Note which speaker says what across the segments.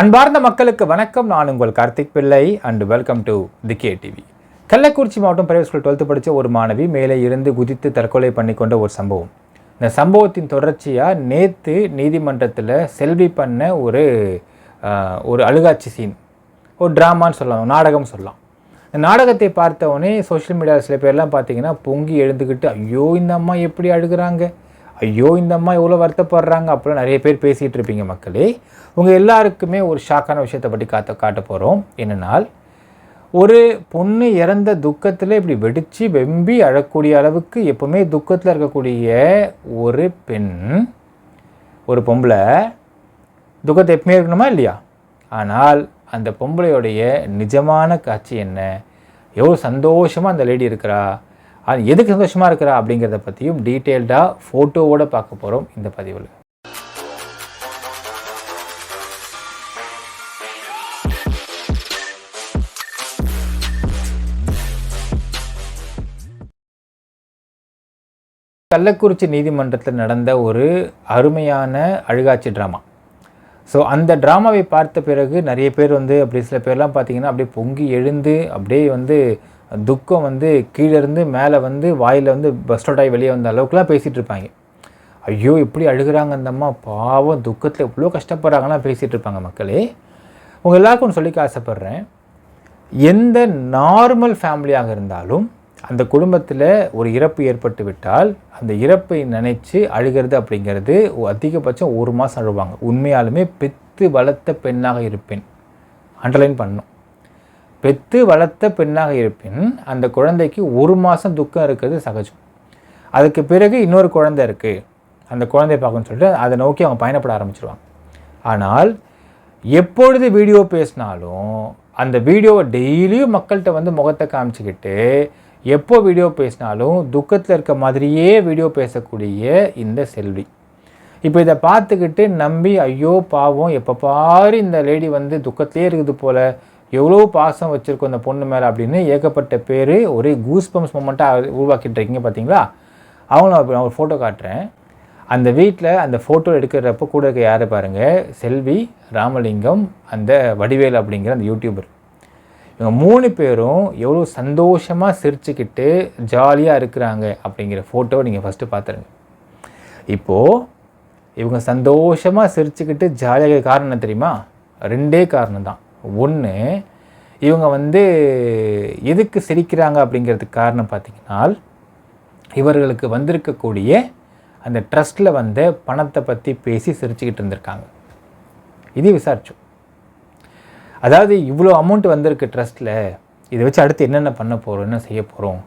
Speaker 1: அன்பார்ந்த மக்களுக்கு வணக்கம். நான் உங்கள் Karthik Pillai and welcome to the K TV Kallakurichi மாவட்டம் பிரைவேட் ஸ்கூல் டுவெல்த்து படித்த ஒரு மாணவி மேலே இருந்து குதித்து தற்கொலை பண்ணிக்கொண்ட ஒரு சம்பவம். இந்த சம்பவத்தின் தொடர்ச்சியாக நேற்று நீதிமன்றத்தில் செல்வி பண்ண ஒரு ஒரு அழுகாட்சி சீன் ஒரு ட்ராமான்னு சொல்லலாம் நாடகம் சொல்லலாம். இந்த நாடகத்தை பார்த்தவொடனே சோஷியல் மீடியாவில் சில பேர்லாம் பார்த்தீங்கன்னா பொங்கி எழுந்துக்கிட்டு ஐயோ இந்த அம்மா எப்படி அழுகிறாங்க? ஐயோ இந்த அம்மா இவ்வளோ வருத்தப்படுறாங்க அப்படிலாம் நிறைய பேர் பேசிகிட்டு இருப்பீங்க மக்களே. உங்கள் எல்லாருக்குமே ஒரு ஷாக்கான விஷயத்தை பற்றி காத்த காட்ட போகிறோம் என்னென்னால் ஒரு பொண்ணு இறந்த துக்கத்தில் இப்படி வெடித்து வெம்பி அழக்கூடிய அளவுக்கு எப்போவுமே துக்கத்தில் இருக்கக்கூடிய ஒரு பெண் ஒரு பொம்பளை துக்கத்தை எப்பவுமே இருக்கணுமா இல்லையா? ஆனால் அந்த பொம்பளையோடைய நிஜமான காட்சி என்ன? எவ்வளோ சந்தோஷமாக அந்த லேடி இருக்கிறா? அது எதுக்கு சந்தோஷமாக இருக்கிறா அப்படிங்கிறத பற்றியும் டீட்டெயில்டாக ஃபோட்டோவோடு பார்க்க போகிறோம் இந்த பதிவில். கள்ளக்குறிச்சி நீதிமன்றத்தில் நடந்த ஒரு அருமையான அழுகாட்சி ட்ராமா. ஸோ அந்த ட்ராமாவை பார்த்த பிறகு நிறைய பேர் வந்து அப்படி சில பேர்லாம் பார்த்தீங்கன்னா அப்படியே பொங்கி எழுந்து அப்படியே வந்து துக்கம் வந்து கீழே இருந்து மேலே வந்து வாயில் வந்து பஸ்டோட் ஆகி வெளியே வந்த அளவுக்குலாம் பேசிகிட்டு இருப்பாங்க. ஐயோ இப்படி அழுகுறாங்க அந்த அம்மா. பாவம் துக்கத்தில் எவ்வளோ கஷ்டப்படுறாங்கலாம் பேசிகிட்டு இருப்பாங்க மக்களே. உங்கள் எல்லாருக்கும் ஒன்று சொல்லிக்க ஆசைப்பட்றேன். எந்த நார்மல் ஃபேமிலியாக இருந்தாலும் அந்த குடும்பத்தில் ஒரு இறப்பு ஏற்பட்டு விட்டால் அந்த இறப்பை நினச்சி அழுகிறது அப்படிங்கிறது அதிகபட்சம் ஒரு மாதம் அழுவாங்க. உண்மையாலுமே பெத்து வளர்த்த பெண்ணாக இருப்பேன். அண்டர்லைன் பண்ணும் பெற்று வளர்த்த பெண்ணாக இருப்பின் அந்த குழந்தைக்கு ஒரு மாதம் துக்கம் இருக்கிறது சகஜம். அதுக்கு பிறகு இன்னொரு குழந்தை இருக்குது அந்த குழந்தைய பார்க்கணும்னு சொல்லிட்டு அதை நோக்கி அவங்க பயணப்பட ஆரம்பிச்சிருவாங்க. ஆனால் எப்பொழுது வீடியோ பேசினாலும் அந்த வீடியோவை டெய்லியும் மக்கள்கிட்ட வந்து முகத்தை காமிச்சிக்கிட்டு எப்போ வீடியோ பேசினாலும் துக்கத்தில் இருக்க மாதிரியே வீடியோ பேசக்கூடிய இந்த செல்வி. இப்போ இதை பார்த்துக்கிட்டு நம்பி ஐயோ பாவம் எப்போ பாரு இந்த லேடி வந்து துக்கத்திலே இருக்குது போல். எவ்வளோ பாசம் வச்சுருக்கோம் அந்த பொண்ணு மேலே அப்படின்னு ஏகப்பட்ட பேர் ஒரே கூஸ் பம்ஸ் மூமெண்ட்டாக உருவாக்கிட்டு இருக்கீங்க பார்த்தீங்களா அவங்கள நான் ஒரு ஃபோட்டோ காட்டுறேன். அந்த வீட்டில் அந்த ஃபோட்டோ எடுக்கிறப்ப கூட இருக்க யார் பாருங்கள் செல்வி ராமலிங்கம் அந்த வடிவேல் அப்படிங்கிற அந்த யூடியூபர் இவங்க மூணு பேரும் எவ்வளோ சந்தோஷமாக சிரிச்சுக்கிட்டு ஜாலியாக இருக்கிறாங்க அப்படிங்கிற ஃபோட்டோவை நீங்கள் ஃபஸ்ட்டு பார்த்துருங்க இப்போது இவங்க சந்தோஷமாக சிரிச்சுக்கிட்டு ஜாலியாக காரணம் தெரியுமா? ரெண்டே காரணம் தான் ஒன்று இவங்க வந்து எதுக்கு சிரிக்கிறாங்க அப்படிங்கிறதுக்கு காரணம் பார்த்தீங்கன்னா இவர்களுக்கு வந்திருக்கக்கூடிய அந்த ட்ரஸ்ட்டில் வந்த பணத்தை பற்றி பேசி சிரிச்சுக்கிட்டு இருந்திருக்காங்க. இது விசாரிச்சோம். அதாவது இவ்வளோ அமௌண்ட் வந்திருக்கு ட்ரஸ்ட்டில் இதை வச்சு அடுத்து என்னென்ன பண்ண போகிறோம் என்ன செய்ய போகிறோம்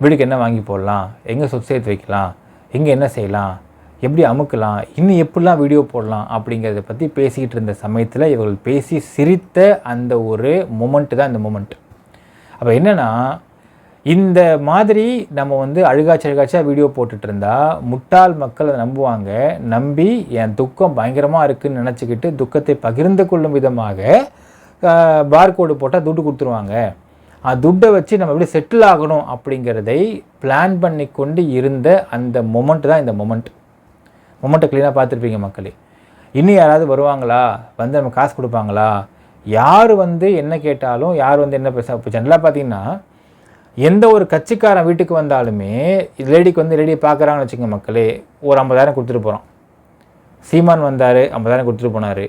Speaker 1: வீடுக்கு என்ன வாங்கி போடலாம் எங்கே சொத்து சேர்த்து வைக்கலாம் எங்கே என்ன செய்யலாம் எப்படி அமுக்கலாம் இன்னும் எப்படிலாம் வீடியோ போடலாம் அப்படிங்கிறத பற்றி பேசிக்கிட்டு இருந்த சமயத்தில் இவர்கள் பேசி சிரித்த அந்த ஒரு மொமெண்ட்டு தான் இந்த மொமெண்ட் அப்போ என்னென்னா இந்த மாதிரி நம்ம வந்து அழுகாச்சி அழுகாச்சியாக வீடியோ போட்டுட்டு இருந்தால் முட்டாள் மக்கள் அதை நம்புவாங்க. நம்பி என் துக்கம் பயங்கரமாக இருக்குன்னு நினச்சிக்கிட்டு துக்கத்தை பகிர்ந்து கொள்ளும் விதமாக பார்கோடு போட்டால் துட்டு கொடுத்துருவாங்க. துட்டை வச்சு நம்ம எப்படி செட்டில் ஆகணும் அப்படிங்கிறதை பிளான் பண்ணி கொண்டு இருந்த அந்த மொமெண்ட் தான் இந்த மொமெண்ட் மொமெண்ட்டை க்ளீனாக பார்த்துருப்பீங்க மக்களே. இன்னும் யாராவது வருவாங்களா? வந்து நம்ம காசு கொடுப்பாங்களா? யார் வந்து என்ன கேட்டாலும் யார் வந்து என்ன பேச இப்போ ஜென்ரலாக பார்த்தீங்கன்னா எந்த ஒரு கட்சிக்காரன் வீட்டுக்கு வந்தாலுமே லேடிக்கு வந்து லேடியை பார்க்குறாங்கன்னு வச்சுக்கோங்க மக்களே ஒரு ஐம்பதாயிரம் கொடுத்துட்டு போகிறோம் சீமான் வந்தார் ஐம்பதாயிரம் கொடுத்துட்டு போனார்.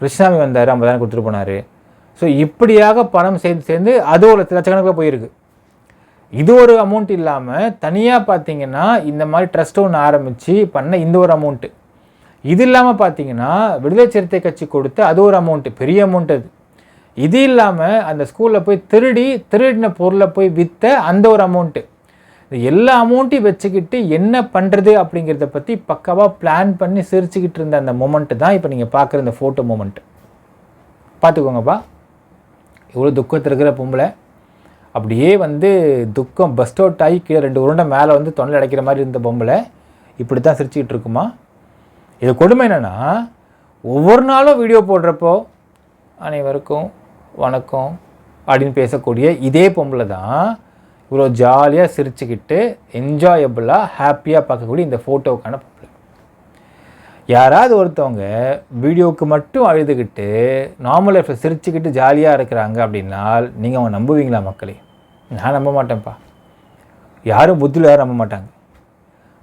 Speaker 1: கிருஷ்ணாமி வந்தார் ஐம்பதாயிரம் கொடுத்துட்டு போனார். ஸோ இப்படியாக பணம் சேர்ந்து சேர்ந்து அது ஒரு லட்சக்கணக்கில் போயிருக்கு. இது ஒரு அமௌண்ட் இல்லாமல் தனியாக பார்த்தீங்கன்னா இந்த மாதிரி ட்ரஸ்ட் ஒன்று ஆரம்பித்து பண்ண இந்த ஒரு அமௌண்ட்டு இது இல்லாமல் பார்த்தீங்கன்னா விடுதலை சிறுத்தை கட்சி கொடுத்த அது ஒரு அமௌண்ட்டு பெரிய அமௌண்ட் அது. இது இல்லாமல் அந்த ஸ்கூலில் போய் திருடி திருடின பொருளை போய் விற்ற அந்த ஒரு அமௌண்ட்டு எல்லா அமௌண்ட்டையும் வச்சுக்கிட்டு என்ன பண்ணுறது அப்படிங்கிறத பற்றி பக்காவாக பிளான் பண்ணி சிரிச்சுக்கிட்டு இருந்த அந்த மொமெண்ட்டு தான் இப்போ நீங்கள் பார்க்குற இந்த ஃபோட்டோ மொமெண்ட்டு பார்த்துக்கோங்கப்பா இவ்வளோ துக்கத்தில் இருக்கிற பொம்பளை. அப்படியே வந்து துக்கம் பஸ்ட் அவுட் ஆகி கீழே ரெண்டு உருண்டை மேலே வந்து தொண்டை அடைக்கிற மாதிரி இருந்த பொம்பளை இப்படி தான் சிரிச்சுக்கிட்டு இருக்குமா? இது கொடுமை என்னென்னா ஒவ்வொரு நாளும் வீடியோ போடுறப்போ அனைவருக்கும் வணக்கம் அப்படின்னு பேசக்கூடிய இதே பொம்பளை தான் இவ்வளோ ஜாலியாக சிரிச்சுக்கிட்டு என்ஜாயபுளாக ஹாப்பியாக பார்க்கக்கூடிய இந்த ஃபோட்டோவுக்கான யாராவது ஒருத்தவங்க வீடியோவுக்கு மட்டும் அழுதுகிட்டு நார்மல் லைஃப்பில் சிரிச்சுக்கிட்டு ஜாலியாக இருக்கிறாங்க அப்படின்னால் நீங்கள் அவங்க நம்புவீங்களா மக்களே? நான் நம்ப மாட்டேன்ப்பா. யாரும் புத்தியில் யாரும் நம்ப மாட்டாங்க.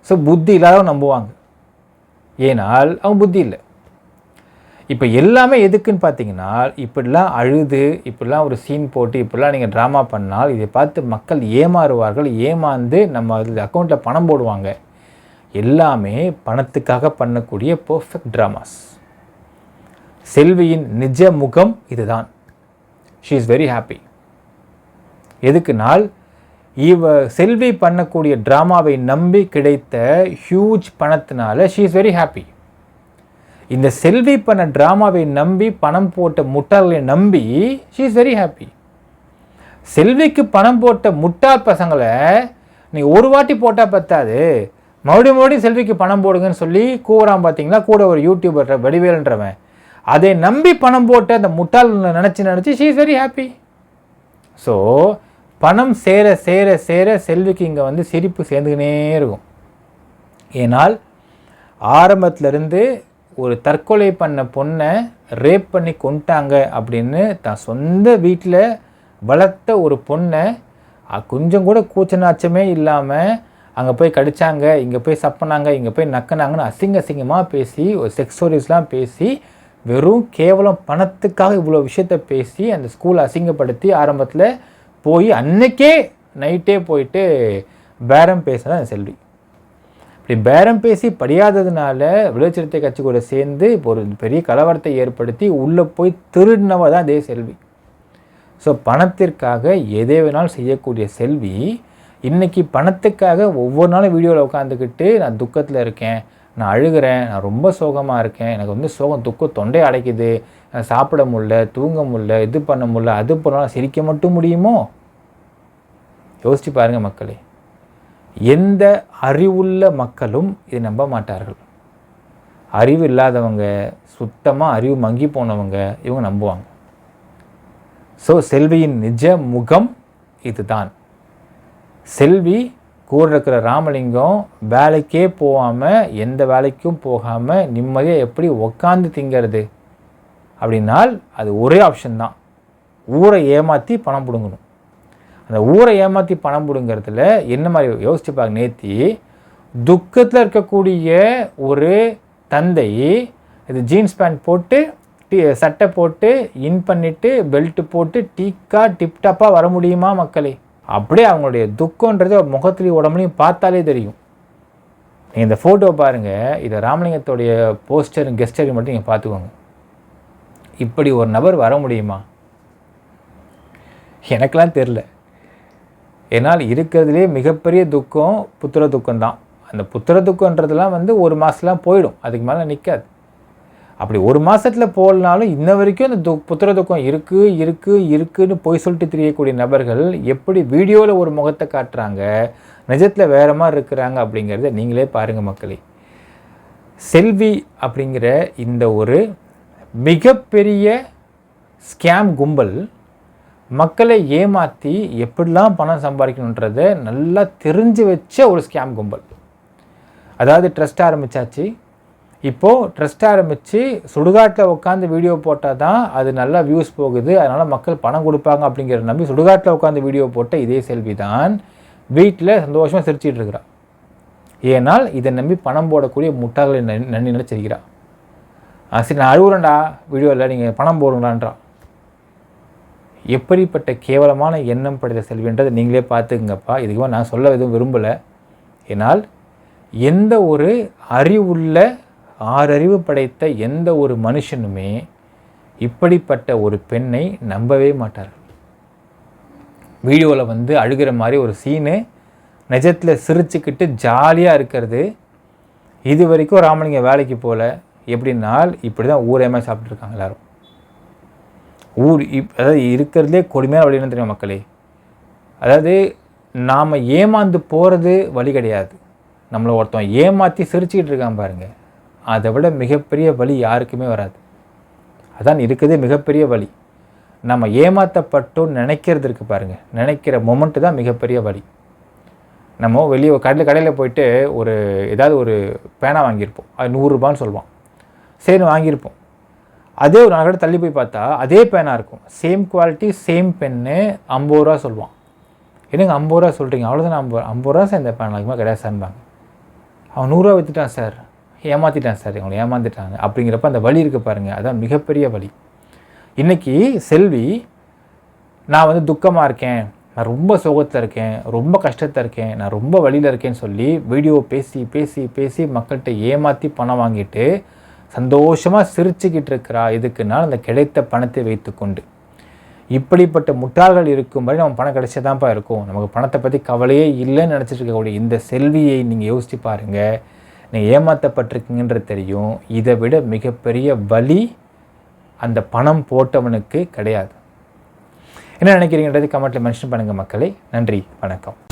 Speaker 1: ஸோ புத்தி இல்லாதவங்க நம்புவாங்க. ஏனால் அவங்க புத்தி இல்லை. இப்போ எல்லாமே எதுக்குன்னு பார்த்தீங்கன்னா இப்படிலாம் அழுது இப்படிலாம் ஒரு சீன் போட்டு இப்படிலாம் நீங்கள் ட்ராமா பண்ணால் இதை பார்த்து மக்கள் ஏமாறுவார்கள். ஏமாந்து நம்ம அதில் அக்கௌண்ட்டில் பணம் போடுவாங்க. எல்லாமே பணத்துக்காக பண்ணக்கூடிய பர்ஃபெக்ட் ட்ராமாஸ் செல்வியின் நிஜ முகம் இதுதான். ஷீ இஸ் வெரி ஹாப்பி எதுக்குனால் இவ செல்வி பண்ணக்கூடிய ட்ராமாவை நம்பி கிடைத்த ஹியூஜ் பணத்தினால ஷீ இஸ் வெரி ஹாப்பி இந்த செல்வி பண்ண ட்ராமாவை நம்பி பணம் போட்ட முட்டாள்களை நம்பி ஷீ இஸ் வெரி ஹாப்பி செல்விக்கு பணம் போட்ட முட்டாள் பசங்களை நீ ஒரு வாட்டி போட்டால் பத்தாது. மறுபடியும் மறுபடியும் செல்விக்கு பணம் போடுங்கன்னு சொல்லி கூறான் பார்த்தீங்களா கூட ஒரு யூடியூபர் வடிவேல்ன்றவன். அதை நம்பி பணம் போட்டு அந்த முட்டாள் நினச்சி நினச்சி she is very happy so பணம் சேர சேர சேர செல்விக்கு இங்கே வந்து சிரிப்பு சேர்ந்துக்கினே இருக்கும். ஏனால் ஆரம்பத்திலிருந்து ஒரு தற்கொலை பண்ண பொண்ணை ரேப் பண்ணி கொண்டுட்டாங்க அப்படின்னு தான் சொந்த வீட்டில் வளர்த்த ஒரு பொண்ணை கொஞ்சம் கூட கூச்சநாச்சமே இல்லாமல் அங்கே போய் கடித்தாங்க இங்கே போய் சப்பினாங்க இங்கே போய் நக்கினாங்கன்னு அசிங்க அசிங்கமாக பேசி ஒரு செக்ஸ் ஸ்டோரிஸ்லாம் பேசி வெறும் கேவலம் பணத்துக்காக இவ்வளோ விஷயத்த பேசி அந்த ஸ்கூலை அசிங்கப்படுத்தி ஆரம்பத்தில் போய் அன்னைக்கே நைட்டே போயிட்டு பேரம் பேசினதான் செல்வி. இப்படி பேரம் பேசி படியாததுனால விளைச்சிறுத்தை கட்சி கூட சேர்ந்து இப்போ ஒரு பெரிய கலவரத்தை ஏற்படுத்தி உள்ளே போய் திருடினவ தான் அதே செல்வி. ஸோ பணத்திற்காக எதை வேணாலும் செய்யக்கூடிய செல்வி இன்றைக்கி பணத்துக்காக ஒவ்வொரு நாளும் வீடியோவில் உட்காந்துக்கிட்டு நான் துக்கத்தில் இருக்கேன் நான் அழுகிறேன் நான் ரொம்ப சோகமாக இருக்கேன் எனக்கு வந்து சோகம் துக்கம் தொண்டை அடைக்குது. சாப்பிட முடில தூங்க முடில இது பண்ண முடில அது பண்ணாலும் சிரிக்க மட்டும் முடியுமோ? யோசிச்சு பாருங்கள் மக்களே. எந்த அறிவுள்ள மக்களும் இதை நம்ப மாட்டார்கள். அறிவு இல்லாதவங்க சுத்தமாக அறிவு மங்கி போனவங்க இவங்க நம்புவாங்க. ஸோ செல்வியின் நிஜ முகம் இதுதான். செல்வி கூட இருக்கிற ராமலிங்கம் வேலைக்கே போகாமல் எந்த வேலைக்கும் போகாமல் நிம்மதியாக எப்படி உக்காந்து திங்கிறது? அப்படின்னால் அது ஒரே ஆப்ஷன் தான். ஊரை ஏமாற்றி பணம் பிடுங்கணும். அந்த ஊரை ஏமாற்றி பணம் பிடுங்கிறதுல என்ன மாதிரி யோசிச்சு பார்க்க நேத்தி? துக்கத்தில் இருக்கக்கூடிய ஒரு தந்தை இது ஜீன்ஸ் பேண்ட் போட்டு டி சட்டை போட்டு இன் பண்ணிவிட்டு பெல்ட்டு போட்டு டீக்காக டிப்டாப்பாக வர முடியுமா மக்களே? அப்படியே அவங்களுடைய துக்கன்றது முகத்துலேயும் உடம்புலையும் பார்த்தாலே தெரியும். நீங்கள் இந்த ஃபோட்டோ பாருங்கள் இதை ராமலிங்கத்துடைய போஸ்டரும் கெஸ்டரையும் மட்டும் நீங்கள் பார்த்துக்கோங்க. இப்படி ஒரு நபர் வர முடியுமா? எனக்கெல்லாம் தெரில ஏன்னால் இருக்கிறதுலே மிகப்பெரிய துக்கம் புத்திர துக்கம் தான் அந்த புத்திர துக்கன்றதுலாம் வந்து ஒரு மாதத்துலாம் போயிடும். அதுக்கு மேலே நிற்காது அப்படி ஒரு மாதத்தில் போகலனாலும் இன்ன வரைக்கும் அந்த து புத்திர துக்கம் இருக்குது இருக்குது இருக்குதுன்னு பொய் சொல்லிட்டு தெரியக்கூடிய நபர்கள் எப்படி வீடியோவில் ஒரு முகத்தை காட்டுறாங்க நிஜத்தில் வேறு மாதிரி இருக்கிறாங்க அப்படிங்கிறத நீங்களே பாருங்கள் மக்களே. செல்வி அப்படிங்கிற இந்த ஒரு மிகப்பெரிய ஸ்கேம் கும்பல் மக்களை ஏமாற்றி எப்படிலாம் பணம் சம்பாதிக்கணுன்றதை நல்லா தெரிஞ்சு வச்ச ஒரு ஸ்கேம் கும்பல். அதாவது ட்ரஸ்ட் ஆரம்பித்தாச்சு இப்போது ட்ரஸ்ட் ஆரம்பித்து சுடுகாட்டில் உட்காந்து வீடியோ போட்டால் தான் அது நல்லா வியூஸ் போகுது. அதனால் மக்கள் பணம் கொடுப்பாங்க அப்படிங்கிற நம்பி சுடுகாட்டில் உட்காந்து வீடியோ போட்ட இதே செல்வி தான் வீட்டில் சந்தோஷமாக சிரிச்சிட்டு இருக்கிறான் ஏனால் இதை நம்பி பணம் போடக்கூடிய முட்டாள்களை நன்றி நினச்சிருக்கிறான் சரி நான் அழுகுறேன்டா வீடியோவில் நீங்கள் பணம் போடுங்களான்றான். எப்படிப்பட்ட கேவலமான எண்ணம் படைத்த செல்வின்றதை நீங்களே பார்த்துக்குங்கப்பா. இதுக்கு நான் சொல்ல எதுவும் விரும்பலை. ஏனால் எந்த ஒரு அறிவுள்ள ஆறறிவு படைத்த எந்த ஒரு மனுஷனுமே இப்படிப்பட்ட ஒரு பெண்ணை நம்பவே மாட்டார்கள். வீடியோவில் வந்து அழுகிற மாதிரி ஒரு சீனு நிஜத்தில் சிரிச்சுக்கிட்டு ஜாலியாக இருக்கிறது. இது வரைக்கும் ராமலிங்க வேலைக்கு போகல எப்படின்னால் இப்படி தான் ஊரேமே சாப்பிட்ருக்காங்க எல்லோரும். ஊர் இப் அதாவது இருக்கிறதுலே கொடுமையாக வழி தெரியும் மக்களே? அதாவது நாம் ஏமாந்து போகிறது வழி கிடையாது. நம்மளை ஒருத்தன் ஏமாற்றி சிரிச்சுக்கிட்டு இருக்கான் பாருங்கள் அதை விட மிகப்பெரிய வழி யாருக்குமே வராது. அதான் இருக்கிறதே மிகப்பெரிய வழி நம்ம ஏமாற்றப்பட்டோம் நினைக்கிறது இருக்குது பாருங்கள் நினைக்கிற மொமெண்ட்டு தான் மிகப்பெரிய வழி நம்ம வெளியே கடையில் கடையில் போயிட்டு ஒரு ஏதாவது ஒரு பேனா வாங்கியிருப்போம். அது நூறுரூபான்னு சொல்லுவான். சரி வாங்கியிருப்போம். அதே ஒரு நாலு கடை தள்ளி போய் பார்த்தா அதே பேனா இருக்கும். சேம் குவாலிட்டி சேம் பென்னு ஐம்பது ரூபா சொல்லுவான். என்னங்க ஐம்பது ரூபா சொல்கிறீங்க அவ்வளோதான் ஐம்பது ஐம்பது ரூபா சார் இந்த பேன் அதிகமாக கிடையாது சார்பாங்க அவன் நூறுரூவா விற்றுட்டான் சார். ஏமாற்றிட்டேன் சார் இவங்களை ஏமாந்துட்டாங்க. அப்படிங்கிறப்ப அந்த வழி இருக்குது பாருங்கள் அதான் மிகப்பெரிய வழி. இன்றைக்கி செல்வி நான் வந்து துக்கமாக இருக்கேன் நான் ரொம்ப சோகத்தில் இருக்கேன் ரொம்ப கஷ்டத்தில் இருக்கேன் நான் ரொம்ப வழியில் இருக்கேன்னு சொல்லி வீடியோ பேசி பேசி பேசி மக்கள்கிட்ட ஏமாற்றி பணம் வாங்கிட்டு சந்தோஷமாக சிரிச்சுக்கிட்டு இருக்கிறா இதுக்குன்னா அந்த கிடைத்த பணத்தை வைத்துக்கொண்டு. இப்படிப்பட்ட முட்டாள்கள் இருக்கும் வரை நம்ம பணம் கிடைச்சதான்ப்பா இருக்கும். நமக்கு பணத்தை பற்றி கவலையே இல்லைன்னு நினச்சிட்டு இருக்கக்கூடிய இந்த செல்வியை நீங்கள் யோசித்து பாருங்கள் நீங்கள் ஏமாற்றப்பட்டிருக்கீங்கன்றது தெரியும். இதை விட மிகப்பெரிய வலி அந்த பணம் போட்டவனுக்கு கிடையாது. என்ன நினைக்கிறீங்கன்றது கமெண்ட்டில் மென்ஷன் பண்ணுங்கள் மக்களே. நன்றி. வணக்கம்.